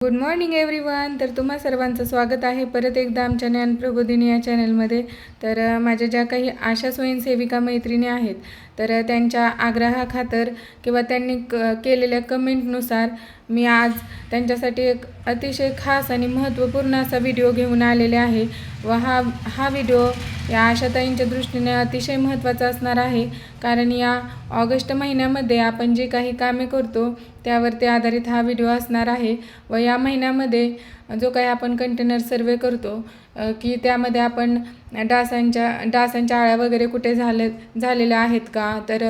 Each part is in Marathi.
गुड मॉर्निंग एव्हरीवन तर तुम्हा सर्वांचं स्वागत आहे. परत एकदा आमच्या ज्ञान प्रबोधिनी या चॅनलमध्ये तर माझ्या ज्या काही आशा स्वयंसेविका मैत्रिणी आहेत तर त्यांच्या आग्रहाखातर किंवा त्यांनी क केलेल्या कमेंटनुसार मी आज त्यांच्यासाठी एक अतिशय खास आणि महत्त्वपूर्ण असा व्हिडिओ घेऊन आलेले आहे. व हा हा व्हिडिओ या आशाताईंच्या दृष्टीने अतिशय महत्त्वाचा असणार आहे. कारण या ऑगस्ट महिन्यामध्ये आपण जे काही कामे करतो त्यावरती आधारित हा व्हिडिओ असणार आहे. व या महिन्यामध्ये जो काही आपण कंटेनर सर्वे करतो की त्यामध्ये आपण डासांच्या डासांच्या आळ्या वगैरे कुठे झाले झालेल्या आहेत का? तर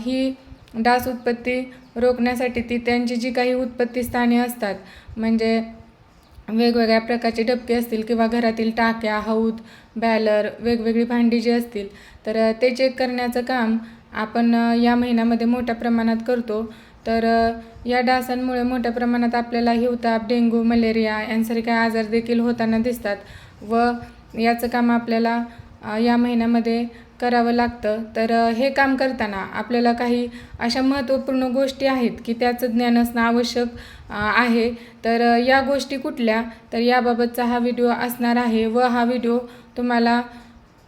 ही डास उत्पत्ती रोखण्यासाठी ती त्यांची जी काही उत्पत्ती स्थाने असतात म्हणजे वेगवेगळ्या प्रकारचे डबके असतील किंवा घरातील टाक्या हौद बॅलर वेगवेगळी भांडी जी असतील तर ते चेक करण्याचं काम आपण या महिन्यामध्ये मोठ्या प्रमाणात करतो. तर या डासांमुळे मोठ्या प्रमाणात आपल्याला हिवताप डेंग्यू मलेरिया यांसारखे आजार देखील होताना दिसतात व याचं काम आपल्याला या महिन्यामध्ये करावं लागतं. तर हे काम करताना आपल्याला काही अशा महत्त्वपूर्ण गोष्टी आहेत की त्याचं ज्ञान असणं आवश्यक आहे. तर या गोष्टी कुठल्या? तर याबाबतचा हा व्हिडिओ असणार आहे व हा व्हिडिओ तुम्हाला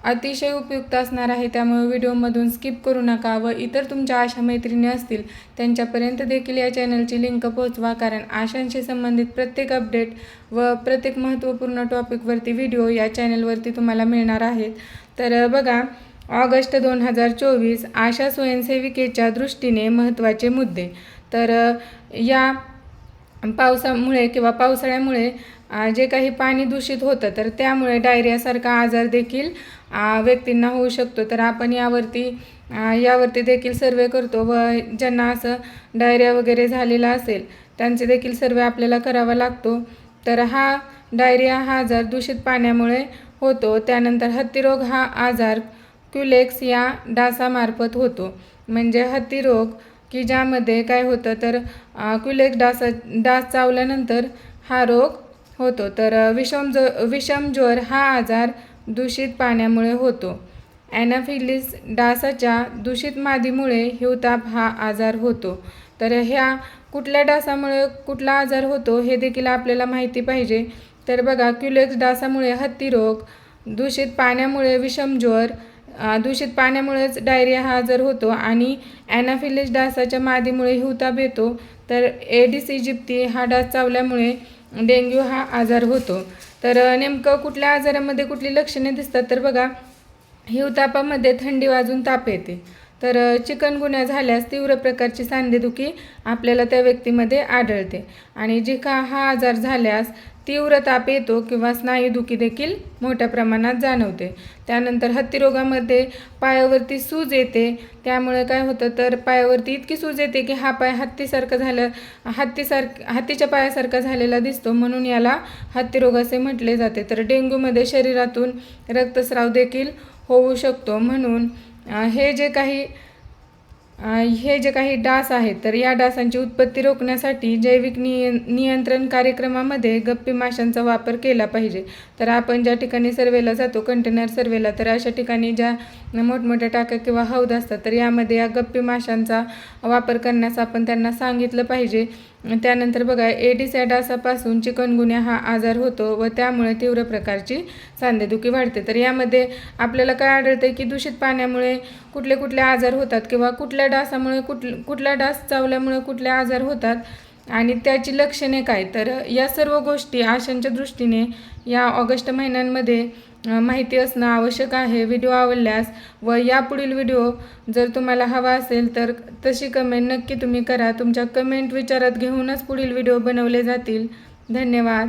अतिशय उपयुक्त असणार आहे. त्यामुळे व्हिडिओमधून स्किप करू नका व इतर तुमच्या आशा मैत्रिणी असतील त्यांच्यापर्यंत देखील या चॅनलची लिंक पोहोचवा. कारण आशांशी संबंधित प्रत्येक अपडेट व प्रत्येक महत्त्वपूर्ण टॉपिकवरती व्हिडिओ या चॅनलवरती तुम्हाला मिळणार आहेत. तर बघा ऑगस्ट दोन हजार चोवीस आशा स्वयंसेविकेच्या दृष्टीने महत्त्वाचे मुद्दे. तर या पावसामुळे किंवा पावसाळ्यामुळे जे काही पाणी दूषित होतं तर त्यामुळे डायरियासारखा आजार देखील व्यक्तींना होऊ शकतो. तर आपण यावरती यावरती देखील सर्वे करतो व ज्यांना असं डायरिया वगैरे झालेला असेल त्यांचे देखील सर्वे आपल्याला करावा लागतो. तर हा डायरिया हा आजार दूषित पाण्यामुळे होतो. त्यानंतर हत्तीरोग हा आजार क्युलेक्स या डासामार्फत होतो. म्हणजे हत्ती रोग की ज्यामध्ये काय होतं तर क्युलेक्स डासा डास चावल्यानंतर हा रोग होतो. तर विषम ज विषम ज्वर हा आजार दूषित पाण्यामुळे होतो. ॲनाफिलिस डासाच्या दूषित मादीमुळे हिवताप हा आजार होतो. तर ह्या कुठल्या डासामुळे कुठला आजार होतो हे देखील आपल्याला माहिती पाहिजे. तर बघा क्युलेक्स डासामुळे हत्तीरोग दूषित पाण्यामुळे विषमज्वर दूषित पाण्यामुळेच डायरिया हा आजार होतो आणि ॲनाफिलिस डासाच्या मादीमुळे हिवताप येतो तर एडिस इजिप्ती हा डास चावल्यामुळे डेंग्यू हा आजार होतो. तर नेमकं कुठल्या आजारामध्ये कुठली लक्षणे दिसतात तर बघा हिवतापामध्ये थंडी वाजून ताप येते. तर चिकनगुन्या झाल्यास तीव्र प्रकारची सांधेदुखी आपल्याला त्या व्यक्तीमध्ये आढळते. आणि जिका हा आजार झाल्यास तीव्र ताप येतो किंवा स्नायूदुखी देखील मोठ्या प्रमाणात जाणवते. त्यानंतर हत्तीरोगामध्ये पायावरती सूज येते. त्यामुळे काय होतं तर पायावरती इतकी सूज येते की हा पाय हत्तीसारखं झालं हत्तीसारख हत्तीच्या पायासारखा झालेला दिसतो. म्हणून याला हत्तीरोग असे म्हटले जाते. तर डेंग्यूमध्ये शरीरातून रक्तस्राव देखील होऊ शकतो. म्हणून हे जे काही हे जे काही डास आहेत तर या डासांची उत्पत्ती रोखण्यासाठी जैविक निय नियंत्रण कार्यक्रमामध्ये गप्पी माशांचा वापर केला पाहिजे. तर आपण ज्या ठिकाणी सर्वेला जातो कंटेनर सर्वेला तर अशा ठिकाणी ज्या मोठमोठ्या टाक्या किंवा हौद असतात तर यामध्ये या गप्पी माशांचा वापर करण्यास आपण त्यांना सांगितलं पाहिजे. त्यानंतर बघा एडिस डासापासून चिकनगुन्या हा आजार होतो व त्यामुळे तीव्र प्रकारची सांधेदुखी वाढते. तर यामध्ये आपल्याला काय आढळतं की दूषित पाण्यामुळे कुठले कुठले आजार होतात किंवा कुठल्या डासामुळे कुठ कुठला डास चावल्यामुळे कुठले आजार होतात आणि त्याची लक्षणे काय? तर या सर्व गोष्टी आशांच्या दृष्टीने या ऑगस्ट महिन्यांमध्ये माहिती असणं आवश्यक आहे. व्हिडिओ आवडल्यास व यापुढील व्हिडिओ जर तुम्हाला हवा असेल तर तशी कमेंट नक्की तुम्ही करा. तुमच्या कमेंट विचारात घेऊनच पुढील व्हिडिओ बनवले जातील. धन्यवाद.